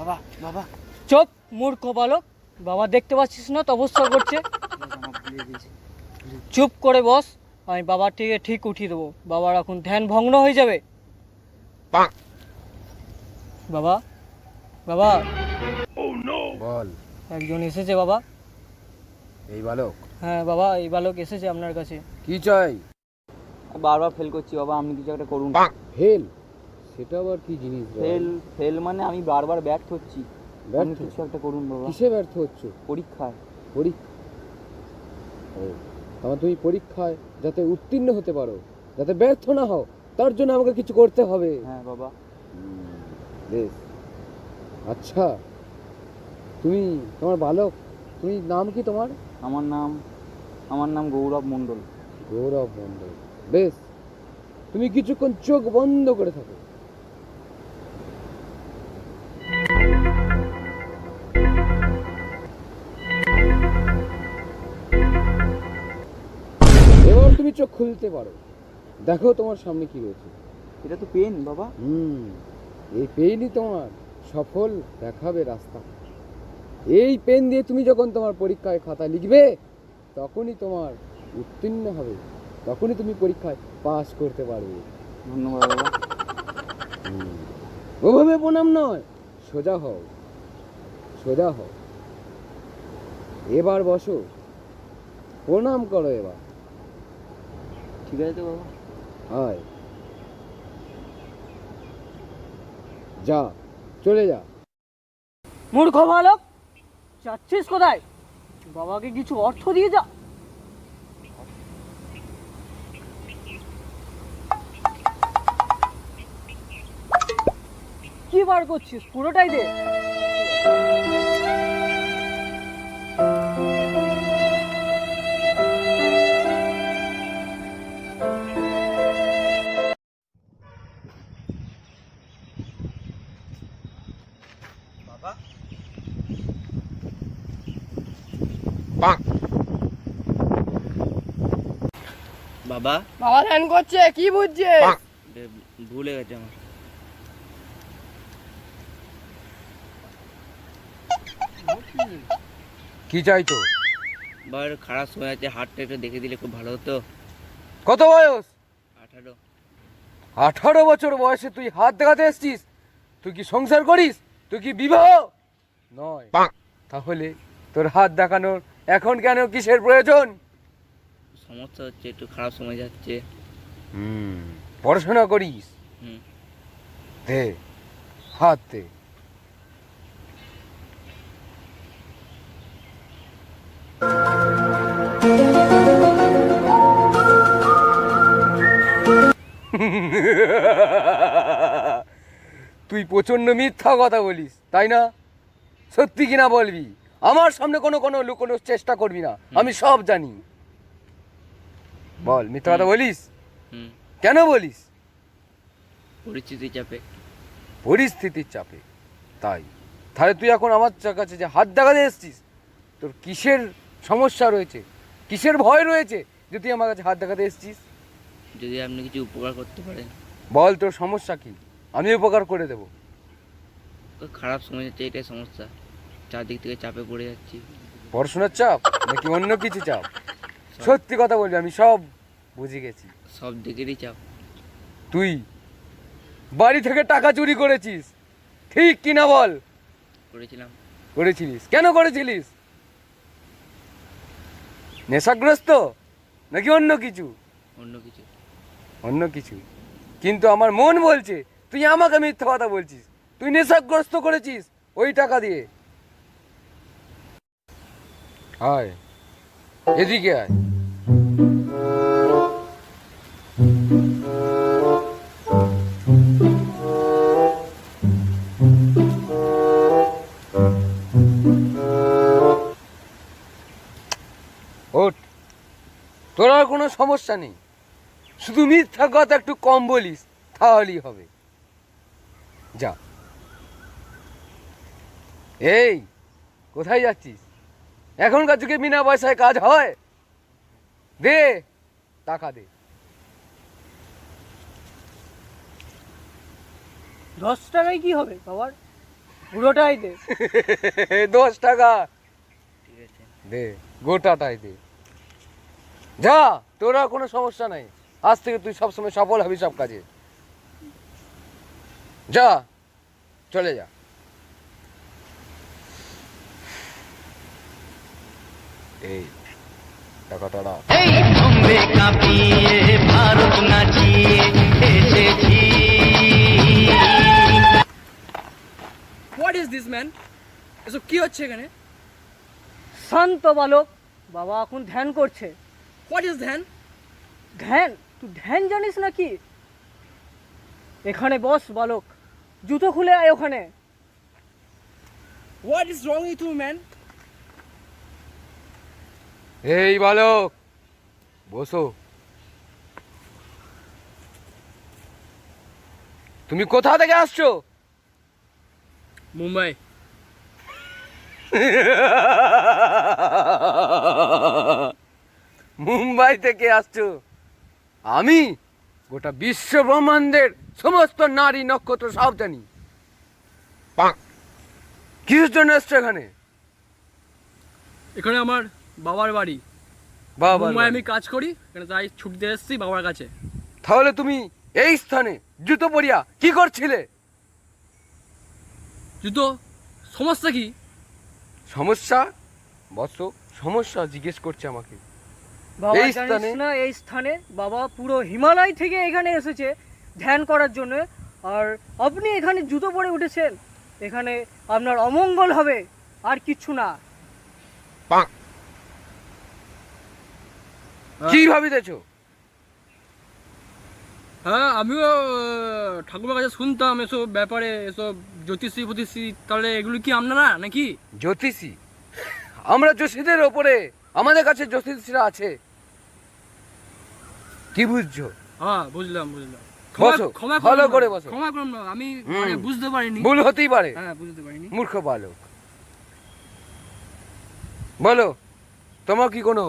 বাবা বাবা। চুপ মূর্খ বালক বাবা দেখতে পাচ্ছিস না তপস্যা করছে। চুপ করে বস আমি বাবার থেকে ঠিক উঠিয়ে দেবো। বাবার এখন ধ্যান ভগ্ন হয়ে যাবে। বাবা বাবা। বল। একজন এসেছে বাবা। এই বালক। হ্যাঁ বাবা এই বালক এসেছে আপনার কাছে। কি চাই? বারবার ফেল করছি বাবা আপনি কিছু একটা করুন। ফেল সেটা আবার কি জিনিস? ফেল ফেল মানে আমি বারবার ব্যর্থ হচ্ছি। ব্যর্থ? কিছু একটা করুন বাবা। কিসে ব্যর্থ হচ্ছ? পরীক্ষায়। পরীক্ষা? ও আমার তুমি পরীক্ষায় যাতে উত্তীর্ণ হতে পারো যাতে ব্যর্থ না হও তার জন্য আমাকে কিছু করতে হবে। হ্যাঁ বাবা। বেশ। আচ্ছা তুমি তোমার বালক তুমি নাম কি তোমার? আমার নাম আমার নাম গৌরব মণ্ডল। গৌরব মণ্ডল বেশ। তুমি কিছুক্ষণ চোখ বন্ধ করে থাকো। তুমি চোখ খুলতে পারো। দেখো তোমার সামনে কি রয়েছে। এটা তো পেন বাবা। হুম এই পেনই তোমার সফল দেখাবে রাস্তা। এই পেন দিয়ে তুমি যখন তোমার পরীক্ষায় খাতা লিখবে তখনই তোমার উত্তীর্ণ হবে। তখনই তুমি পরীক্ষায় পাস করতে পারবে। ধন্যবাদ বাবা। ওভাবে প্রণাম নয় সোজা হও। সোজা হও। এবার বসো। প্রণাম করো এবার। ঠিক আছে তো বাবা। হয়। যা চলে যা। মূর্খ বালক যাচ্ছিস কোথায়? বাবাকে কিছু অর্থ দিয়ে যা। কি বার করছিস? পুরোটাই দে। বাবা। বাবা ধ্যান করছে কি বুঝছে ভুলে গেছে আমার। কি চাই তো বার খারাপ সময় আছে হাতটা একটু দেখে দিলে খুব ভালো হতো। কত বয়স? আঠারো। আঠারো বছর বয়সে তুই হাত দেখাতে এসছিস? তুই কি সংসার করিস? তুই কি বিবাহ? নয়। তাহলে তোর হাত দেখানোর এখন কেন কিসের প্রয়োজন? সমস্যা হচ্ছে একটু খারাপ সময় যাচ্ছে। হুম পড়াশোনা করিস? হুম। দে হাত দে। তুই প্রচণ্ড মিথ্যা কথা বলিস তাই না? সত্যি কিনা বলবি? আমার সামনে কোনো কোনো লুকোনোর চেষ্টা করবি না আমি সব জানি। বল মিথ্যা কথা বলিস? কেন বলিস? পরিস্থিতি চাপে। পরিস্থিতির চাপে। তাই। তাহলে তুই এখন আমার কাছে যে হাত দেখাতে এসছিস তোর কিসের সমস্যা রয়েছে? কিসের ভয় রয়েছে যে তুই আমার কাছে হাত দেখাতে এসছিস? যদি আপনি কিছু উপকার করতে পারেন। বল তোর সমস্যা কি? আমি উপকার করে দেব। খারাপ সময় যাচ্ছে এটাই সমস্যা। চারদিক থেকে চাপে পড়ে যাচ্ছি। পড়াশোনার চাপ নাকি অন্য কিছু চাপ? সত্যি কথা বলবি আমি সব বুঝে গেছি। সব দিকেরই চাপ। তুই বাড়ি থেকে টাকা চুরি করেছিস ঠিক কিনা বল? করেছিলাম। করেছিলিস? কেন করেছিলিস? নেশাগ্রস্ত? নাকি অন্য কিছু? অন্য কিছু। অন্য কিছু। কিন্তু আমার মন বলছে তুই আমাকে মিথ্যা কথা বলছিস। তুই নেশাগ্রস্ত করেছিস ওই টাকা দিয়ে। আয়। এদিকে আয়। সমস্যা নেই। শুধু মিথ্যা কথা একটু কম বলিস তাহলেই হবে। যা। এই কোথায় যাচ্ছিস? এখনকার যুগে বিনা পয়সায় কাজ হয়? দে টাকা দে। দশ টাকায় কি হবে বাবার? পুরোটাই দে। দশ টাকা। দে গোটাটাই দে। যা তোর আর কোনো সমস্যা নাই। আজ থেকে তুই সবসময় সফল হবি সব কাজে। যা চলে যা। এই টাকাটা রাখ। বম্বে কাঁপিয়ে ভারত নাচিয়ে এসেছি। হোয়াট ইজ দিস ম্যান এসব কি হচ্ছে এখানে? শান্ত বালক বাবা এখন ধ্যান করছে। হোয়াট ইজ ধ্যান ধ্যান তুই ধ্যান জানিস নাকি এখানে বস বালক জুতো খুলে আয় ওখানে what is wrong with you man এই বালক বসো তুমি কোথা থেকে আসছো মুম্বাই মুম্বাই থেকে আসছো। আমি গোটা বিশ্ব ব্রহ্মাণ্ডের সমস্ত নারী নক্ষত্র সব জানি কিসের জন্য এসছো এখানে? এখানে আমার বাবার বাড়ি। বাবা মুম্বাই আমি কাজ করি এখানে তাই ছুটিতে এসেছি বাবার কাছে। তাহলে তুমি এই স্থানে জুতো পরিয়া কি করছিলে? জুতো? সমস্যা কি? সমস্যা? বস সমস্যা জিজ্ঞেস করছে আমাকে। বাবা এই জানিস স্থানে- এই স্থানে বাবা পুরো হিমালয় থেকে এখানে এসেছে ধ্যান করার জন্য। আর আপনি এখানে জুতো পরে উঠেছেন। এখানে আপনার অমঙ্গল হবে আর কিচ্ছু না। কি ভাবিতেছো? হ্যাঁ আমিও আহ, ঠাকুমার কাছে শুনতাম এসব ব্যাপারে এসব জ্যোতিষী ফতিষী তাহলে এগুলো কি আপনারা নাকি? জ্যোতিষী? আমরা জ্যোতিষীদের ওপরে আমাদের কাছে জ্যোতিষীরা আছে। কি বুঝছ? হ্যাঁ বুঝলাম বুঝলাম। বসো, ভালো করে বসো। ক্ষমা করুন না, আমি মানে বুঝতে পারিনি। ভুল হতেই পারে। হ্যাঁ বুঝতে পারিনি। মূর্খ বালক। বলো তোমার কি কোনো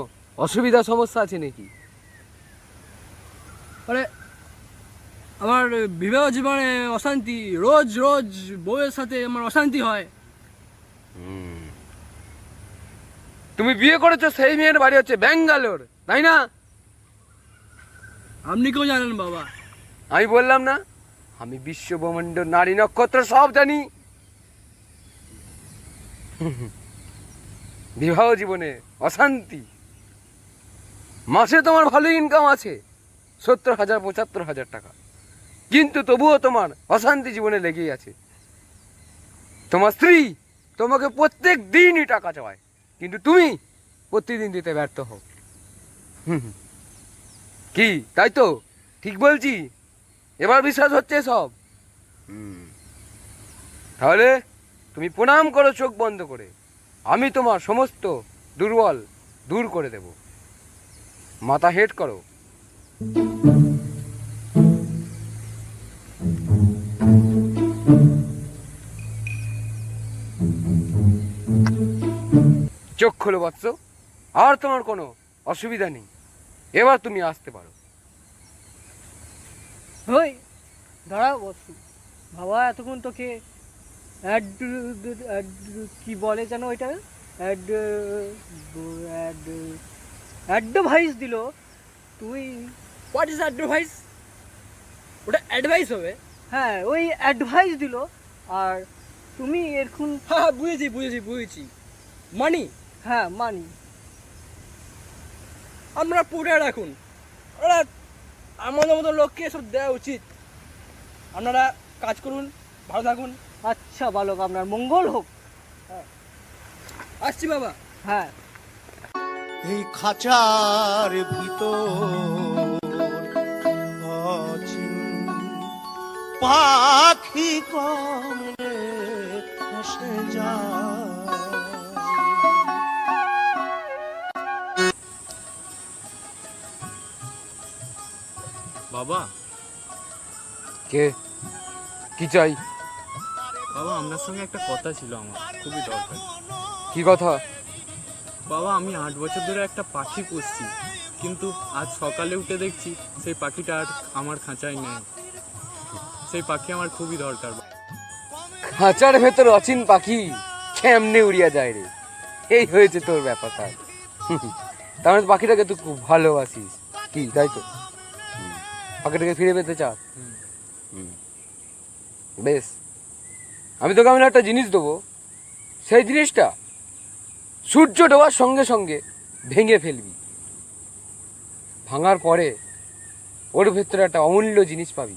অসুবিধা সমস্যা আছে নাকি? আমার বিবাহ জীবনে অশান্তি রোজ রোজ বউয়ের সাথে আমার অশান্তি হয়। তুমি বিয়ে করেছ সেই মেয়ের বাড়ি হচ্ছে ব্যাঙ্গালোর তাই না? আপনি কেউ জানেন বাবা? আমি বললাম না, আমি বিশ্ব ব্রহ্মাণ্ড নারী নক্ষত্র সব জানি। বিবাহ জীবনে অশান্তি। মাসে তোমার ভালো ইনকাম আছে, সত্তর হাজার, পঁচাত্তর হাজার টাকা। কিন্তু তবুও তোমার অশান্তি জীবনে লেগেই আছে। তোমার স্ত্রী তোমাকে প্রত্যেক দিনই টাকা চাওয়ায় কিন্তু তুমি প্রতিদিন দিতে ব্যর্থ হও। হুম। কি? তাই তো? ঠিক বলছি। এবার বিশ্বাস হচ্ছে সব। তাহলে তুমি প্রণাম করো চোখ বন্ধ করে। আমি তোমার সমস্ত দুর্বল দূর করে দেব। মাথা হেট করো। চোখ খোলো বৎস। আর তোমার কোনো অসুবিধা নেই। এবার তুমি আসতে পারো। ওই দাঁড়া বসু বাবা এতক্ষণ তোকে অ্যাড কি বলে যেন ওইটা? অ্যাড অ্যাড অ্যাডভাইস দিল। তুই হোয়াট ইজ অ্যাডভাইস ওটা অ্যাডভাইস হবে। হ্যাঁ ওই অ্যাডভাইস দিল। আর তুমি এখন হ্যাঁ হ্যাঁ, বুঝেছি বুঝেছি বুঝেছি। মানি হ্যাঁ মানি আমরা পুরে রাখুন। ওরা আমাদের মতো লোককে এসব দেওয়া উচিত। আপনারা কাজ করুন ভালো থাকুন। আচ্ছা বালক আপনার মঙ্গল হোক। আসছি বাবা। হ্যাঁ। এই খাঁচার ভিতর পাখি কমলে যায়। বাবা। কে? কি চাই? বাবা আপনার সঙ্গে একটা কথা ছিল আমার খুবই দরকার। কি কথা? বাবা আমি আট বছর ধরে একটা পাখি পুষছি কিন্তু আজ সকালে উঠে দেখছি সেই পাখিটা আর আমার খাঁচায় নেই। সেই পাখি আমার খুবই দরকার। খাঁচার ভেতর অচিন পাখি কেমনে উড়িয়া যায় রে? এই হয়েছে তোর ব্যাপারটা। তার মানে পাখিটাকে তুই খুব ভালোবাসিস। কি তাই তো? হুম। পাখিটাকে ফিরে পেতে চাস হুম। বেশ। আমি তোকে আমি একটা জিনিস দেবো। সেই জিনিসটা সূর্য ডোবার সঙ্গে সঙ্গে ভেঙে ফেলবি। ভাঙার পরে ওর ভেতরে একটা অমূল্য জিনিস পাবি।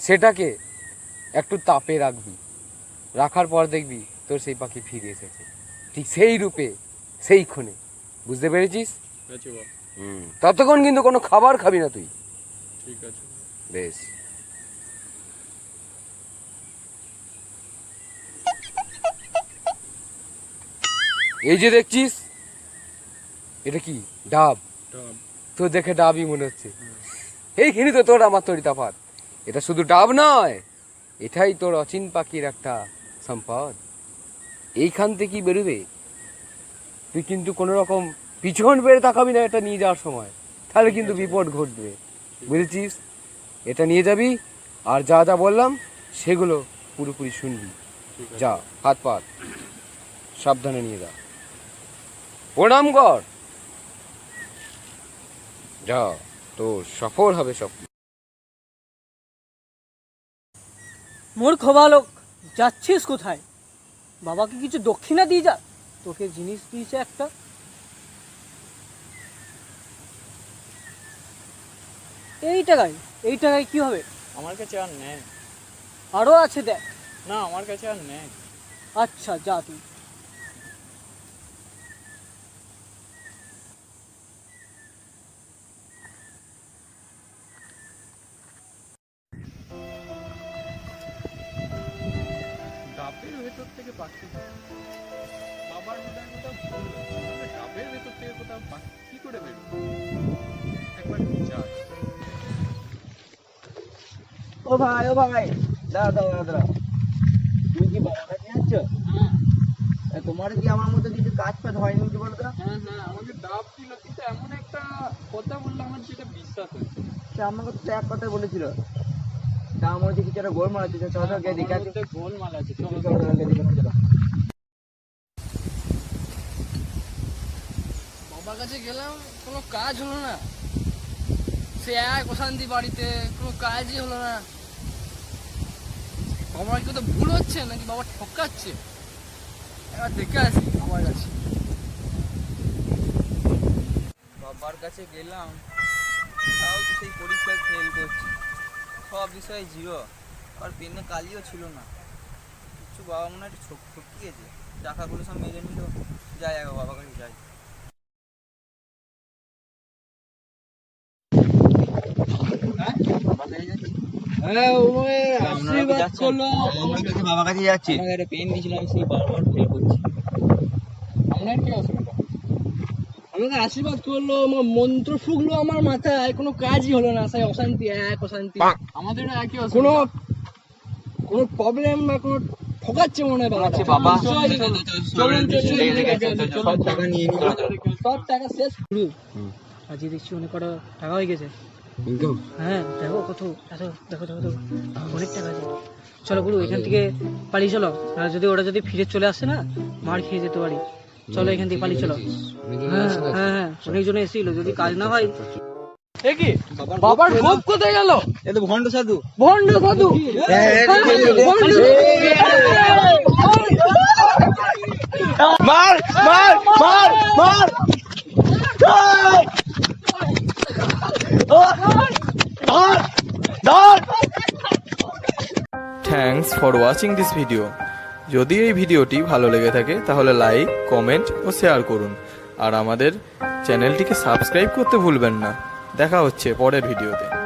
সেটাকে একটু তাপে রাখবি। রাখার পর দেখবি তোর সেই পাখি ফিরে এসেছে। ঠিক সেই রূপে সেই ক্ষণে। বুঝতে পেরেছিস? ততক্ষণ কিন্তু কোনো খাবার খাবি না তুই। ঠিক আছে। বেশ। এই যে দেখছিস এটা কি? ডাব। তো দেখে ডাবই মনে হচ্ছে। এইখানে তো তোর আমার তরি তাফাত। এটা শুধু ডাব নয় এটাই তোর অচিন পাখির একটা সম্পদ। এইখান থেকেই বেরোবে। তুই কিন্তু কোনো রকম পিছন বেড়ে তাকাবি না এটা নিয়ে যাওয়ার সময়। তাহলে কিন্তু বিপদ ঘটবে। বুঝেছিস? এটা নিয়ে যাবি আর যা যা বললাম সেগুলো পুরোপুরি শুনবি। যা হাত পাত সাবধানে নিয়ে যা। প্রণাম কর। যা তো সফল হবে সব। মূর্খ বালক যাচ্ছিস কোথায়? বাবাকে কিছু দক্ষিণা দিয়ে যা। তোকে জিনিস দিয়েছে একটা এই টাকায় এই টাকায় কি হবে? আমার কাছে আর নেই। আরও আছে দেখ। না আমার কাছে আর নেই। আচ্ছা যা তুই। ডাবের ভেতর থেকে পাখি বাবার কোথাও ডাবের ভেতর থেকে কোথাও পাখি কি করে বেরো একবার যাই ও ভাই ও ভাই। দাঁড়া দাঁড়া দাঁড়া তুমি কি বাবার কাছে যাচ্ছ তোমার কি আমার মতো কিছু কাজ ফাজ হয়নি কি বলতো? হ্যাঁ হ্যাঁ আমাকে ডাব দিল কিন্তু এমন একটা কথা বলল আমার যেটা বিশ্বাস হচ্ছে সে আমাকে তো এক কথাই বলেছিল। তা আমার হচ্ছে কিছু একটা গোলমাল আছে চলো তো গিয়ে দেখে আসি। মধ্যে গোলমাল আছে চলো চলো, চলো, গিয়ে দেখে চলো। বাবার কাছে গেলাম কোনো কাজ হলো না। সে এক অশান্তি বাড়িতে কোনো কাজই হলো না। বাবার কি তো ভুল হচ্ছে, নাকি বাবা ঠকাচ্ছে? এবার দেখে আসি আমার কাছে। বাবার কাছে গেলাম, তাও তো সেই পরীক্ষায় ফেল করছি। সব বিষয়ে জিরো আর পেনে কালিও ছিল না। কিছু বাবা মনে হয় একটু ঠকিয়েছে টাকাগুলো সব মেরে নিল। যাই আগে বাবার কাছে যাই। বাবার কাছে যাচ্ছি পেন দিয়েছিলাম সেই বারবার ফেল করছি। আপনার কি অসুবিধা? আমাকে আশীর্বাদ করল আমার মন্ত্র ফুকলো আমার মাথায় কোনো কাজই হলো না সেই অশান্তি এক অশান্তি। আমাদের একই কোনো কোনো প্রবলেম বা কোনো ঠকাচ্ছে মনে হয় বাবা। সব টাকা নিয়ে নিল সব টাকা শেষ। গুরু আজকে দেখছি অনেক কটা টাকা হয়ে গেছে। হ্যাঁ দেখো কত এত দেখো দেখো দেখো অনেক টাকা আছে চলো গুরু এখান থেকে পালিয়ে চলো আর যদি ওরা যদি ফিরে চলে আসে না মার খেয়ে যেতে পারি চলো এখান থেকে পালিয়ে চলো হ্যাঁ হ্যাঁ হ্যাঁ অনেকজন এসেছিল যদি কাজ না হয় কি বাবার গোপ কোথায় গেল এ তো ভণ্ড সাধু ভণ্ড সাধু মার মার মার মার thanks for watching this video যদি এই ভিডিওটি ভালো লেগে থাকে, তাহলে লাইক কমেন্ট ও শেয়ার করুন। আর আমাদের চ্যানেলটিকে সাবস্ক্রাইব করতে ভুলবেন না। দেখা হচ্ছে পরের ভিডিওতে